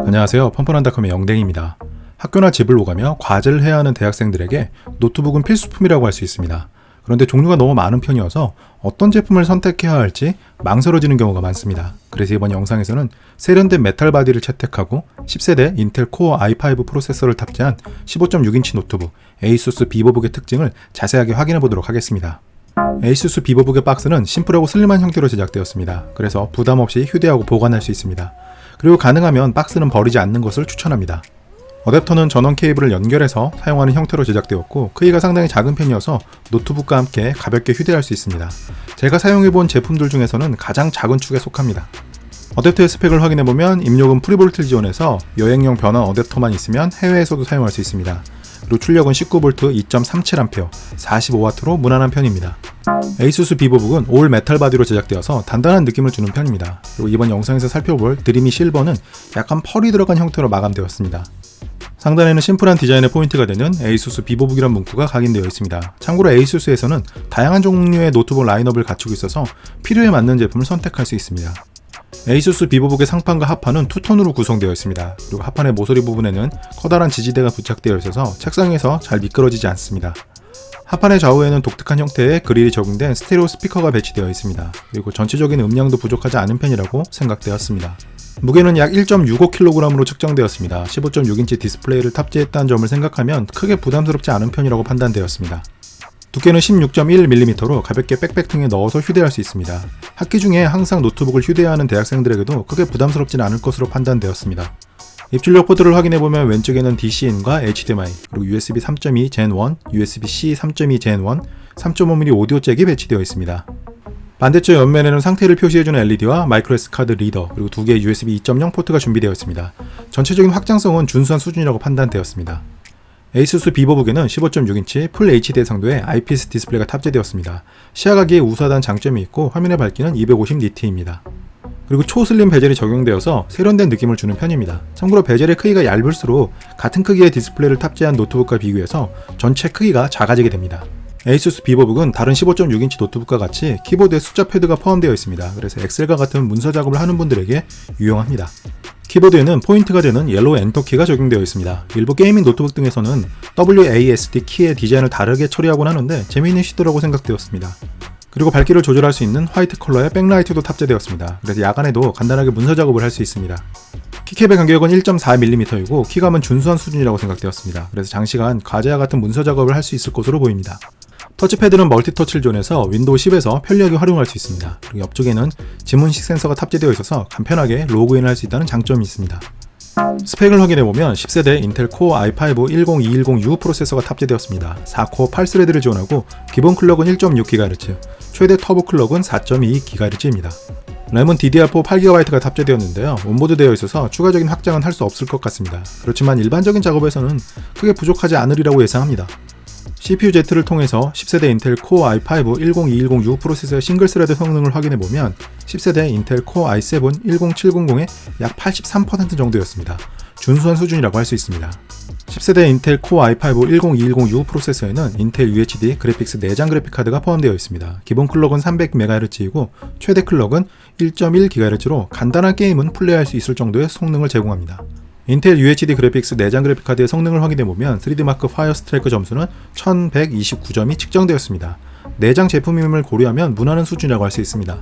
안녕하세요. 펌펀한닷컴의 영댕입니다. 학교나 집을 오가며 과제를 해야 하는 대학생들에게 노트북은 필수품이라고 할 수 있습니다. 그런데 종류가 너무 많은 편이어서 어떤 제품을 선택해야 할지 망설여지는 경우가 많습니다. 그래서 이번 영상에서는 세련된 메탈 바디를 채택하고 10세대 인텔 코어 i5 프로세서를 탑재한 15.6인치 노트북 ASUS 비보북의 특징을 자세하게 확인해 보도록 하겠습니다. ASUS 비보북의 박스는 심플하고 슬림한 형태로 제작되었습니다. 그래서 부담 없이 휴대하고 보관할 수 있습니다. 그리고 가능하면 박스는 버리지 않는 것을 추천합니다. 어댑터는 전원 케이블을 연결해서 사용하는 형태로 제작되었고 크기가 상당히 작은 편이어서 노트북과 함께 가볍게 휴대할 수 있습니다. 제가 사용해본 제품들 중에서는 가장 작은 축에 속합니다. 어댑터의 스펙을 확인해보면 입력은 프리볼트를 지원해서 여행용 변환 어댑터만 있으면 해외에서도 사용할 수 있습니다. 그리고 출력은 19V 2.37A, 45W로 무난한 편입니다. 에이수스 비보북은 올 메탈 바디로 제작되어서 단단한 느낌을 주는 편입니다. 그리고 이번 영상에서 살펴볼 드리미 실버는 약간 펄이 들어간 형태로 마감되었습니다. 상단에는 심플한 디자인의 포인트가 되는 에이수스 비보북이란 문구가 각인되어 있습니다. 참고로 에이수스에서는 다양한 종류의 노트북 라인업을 갖추고 있어서 필요에 맞는 제품을 선택할 수 있습니다. 에이수스 비보북의 상판과 하판은 투톤으로 구성되어 있습니다. 그리고 하판의 모서리 부분에는 커다란 지지대가 부착되어 있어서 책상에서 잘 미끄러지지 않습니다. 하판의 좌우에는 독특한 형태의 그릴이 적용된 스테레오 스피커가 배치되어 있습니다. 그리고 전체적인 음량도 부족하지 않은 편이라고 생각되었습니다. 무게는 약 1.65kg으로 측정되었습니다. 15.6인치 디스플레이를 탑재했다는 점을 생각하면 크게 부담스럽지 않은 편이라고 판단되었습니다. 두께는 16.1mm로 가볍게 백팩 등에 넣어서 휴대할 수 있습니다. 학기 중에 항상 노트북을 휴대해야 하는 대학생들에게도 크게 부담스럽지는 않을 것으로 판단되었습니다. 입출력 포트를 확인해보면 왼쪽에는 DCN과 HDMI, 그리고 USB 3.2 Gen 1, USB-C 3.2 Gen 1, 3.5mm 오디오 잭이 배치되어 있습니다. 반대쪽 옆면에는 상태를 표시해주는 LED와 마이크로 SD 카드 리더 그리고 두 개의 USB 2.0 포트가 준비되어 있습니다. 전체적인 확장성은 준수한 수준이라고 판단되었습니다. 에이수스 비보북에는 15.6인치 풀 HD 상도의 IPS 디스플레이가 탑재되었습니다. 시야각기에 우수하다는 장점이 있고 화면의 밝기는 250니트입니다. 그리고 초슬림 베젤이 적용되어서 세련된 느낌을 주는 편입니다. 참고로 베젤의 크기가 얇을수록 같은 크기의 디스플레이를 탑재한 노트북과 비교해서 전체 크기가 작아지게 됩니다. 에이수스 비보북은 다른 15.6인치 노트북과 같이 키보드에 숫자 패드가 포함되어 있습니다. 그래서 엑셀과 같은 문서 작업을 하는 분들에게 유용합니다. 키보드에는 포인트가 되는 옐로우 엔터키가 적용되어 있습니다. 일부 게이밍 노트북 등에서는 WASD 키의 디자인을 다르게 처리하곤 하는데 재미있는 시도라고 생각되었습니다. 그리고 밝기를 조절할 수 있는 화이트 컬러의 백라이트도 탑재되었습니다. 그래서 야간에도 간단하게 문서 작업을 할 수 있습니다. 키캡의 간격은 1.4mm이고 키감은 준수한 수준이라고 생각되었습니다. 그래서 장시간 과제와 같은 문서 작업을 할 수 있을 것으로 보입니다. 터치패드는 멀티터치를 지원해서 윈도우 10에서 편리하게 활용할 수 있습니다. 그리고 옆쪽에는 지문식 센서가 탑재되어 있어서 간편하게 로그인을 할 수 있다는 장점이 있습니다. 스펙을 확인해보면 10세대 인텔 코어 i5 10210U 프로세서가 탑재되었습니다. 4코어 8스레드를 지원하고 기본 클럭은 1.6GHz, 최대 터보 클럭은 4.2GHz입니다. 램은 DDR4 8GB가 탑재되었는데요. 온보드 되어 있어서 추가적인 확장은 할 수 없을 것 같습니다. 그렇지만 일반적인 작업에서는 크게 부족하지 않으리라고 예상합니다. CPU-Z를 통해서 10세대 인텔 코어 i5 10210U 프로세서의 싱글 스레드 성능을 확인해보면 10세대 인텔 코어 i7 10700의 약 83% 정도였습니다. 준수한 수준이라고 할 수 있습니다. 10세대 인텔 코어 i5 10210U 프로세서에는 인텔 UHD 그래픽스 내장 그래픽카드가 포함되어 있습니다. 기본 클럭은 300MHz이고 최대 클럭은 1.1GHz로 간단한 게임은 플레이할 수 있을 정도의 성능을 제공합니다. 인텔 UHD 그래픽스 내장 그래픽 카드의 성능을 확인해 보면 3D마크 파이어 스트라이크 점수는 1129점이 측정되었습니다. 내장 제품임을 고려하면 무난한 수준이라고 할 수 있습니다.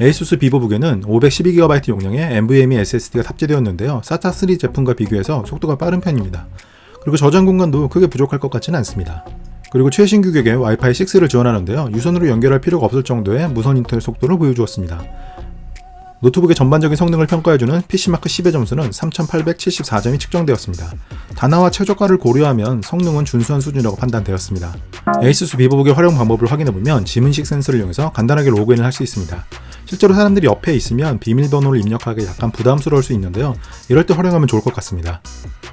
에이수스 비보북에는 512GB 용량의 NVMe SSD가 탑재되었는데요. SATA3 제품과 비교해서 속도가 빠른 편입니다. 그리고 저장 공간도 크게 부족할 것 같지는 않습니다. 그리고 최신 규격의 와이파이 6를 지원하는데요. 유선으로 연결할 필요가 없을 정도의 무선 인터넷 속도를 보여주었습니다. 노트북의 전반적인 성능을 평가해주는 PC마크 10의 점수는 3874점이 측정되었습니다. 단화와 최저가를 고려하면 성능은 준수한 수준이라고 판단되었습니다. 에이수스 비보북의 활용 방법을 확인해보면 지문식 센서를 이용해서 간단하게 로그인을 할 수 있습니다. 실제로 사람들이 옆에 있으면 비밀번호를 입력하기 약간 부담스러울 수 있는데요. 이럴 때 활용하면 좋을 것 같습니다.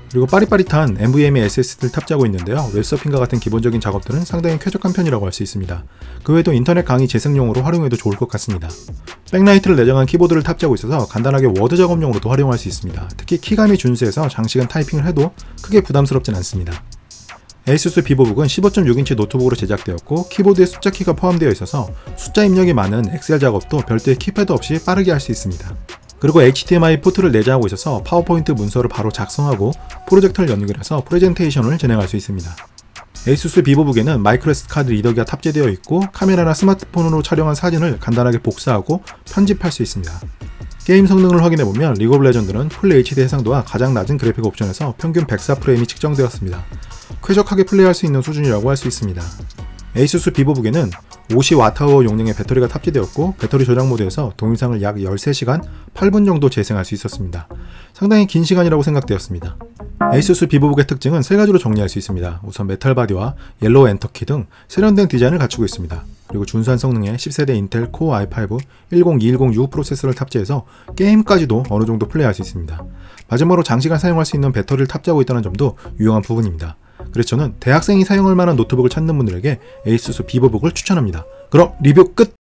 그리고 빠릿빠릿한 NVMe SSD를 탑재하고 있는데요. 웹서핑과 같은 기본적인 작업들은 상당히 쾌적한 편이라고 할 수 있습니다. 그 외에도 인터넷 강의 재생용으로 활용해도 좋을 것 같습니다. 백라이트를 내장한 키보드를 탑재하고 있어서 간단하게 워드 작업용으로도 활용할 수 있습니다. 특히 키감이 준수해서 장시간 타이핑을 해도 크게 부담스럽진 않습니다. 에이수스 비보북은 15.6인치 노트북으로 제작되었고 키보드에 숫자 키가 포함되어 있어서 숫자 입력이 많은 엑셀 작업도 별도의 키패드 없이 빠르게 할 수 있습니다. 그리고 HDMI 포트를 내장하고 있어서 파워포인트 문서를 바로 작성하고 프로젝터를 연결해서 프레젠테이션을 진행할 수 있습니다. 에이수스 비보북에는 마이크로SD 카드 리더기가 탑재되어 있고 카메라나 스마트폰으로 촬영한 사진을 간단하게 복사하고 편집할 수 있습니다. 게임 성능을 확인해보면 리그 오브 레전드는 풀 HD 해상도와 가장 낮은 그래픽 옵션에서 평균 104프레임이 측정되었습니다. 쾌적하게 플레이할 수 있는 수준이라고 할 수 있습니다. 에이수스 비보북에는 50Wh 용량의 배터리가 탑재되었고 배터리 저장 모드에서 동영상을 약 13시간 8분 정도 재생할 수 있었습니다. 상당히 긴 시간이라고 생각되었습니다. 에이수스 비보북의 특징은 세 가지로 정리할 수 있습니다. 우선 메탈 바디와 옐로우 엔터키 등 세련된 디자인을 갖추고 있습니다. 그리고 준수한 성능의 10세대 인텔 코어 i5 10210U 프로세서를 탑재해서 게임까지도 어느 정도 플레이할 수 있습니다. 마지막으로 장시간 사용할 수 있는 배터리를 탑재하고 있다는 점도 유용한 부분입니다. 그래서 저는 대학생이 사용할 만한 노트북을 찾는 분들에게 에이수스 비보북을 추천합니다. 그럼 리뷰 끝!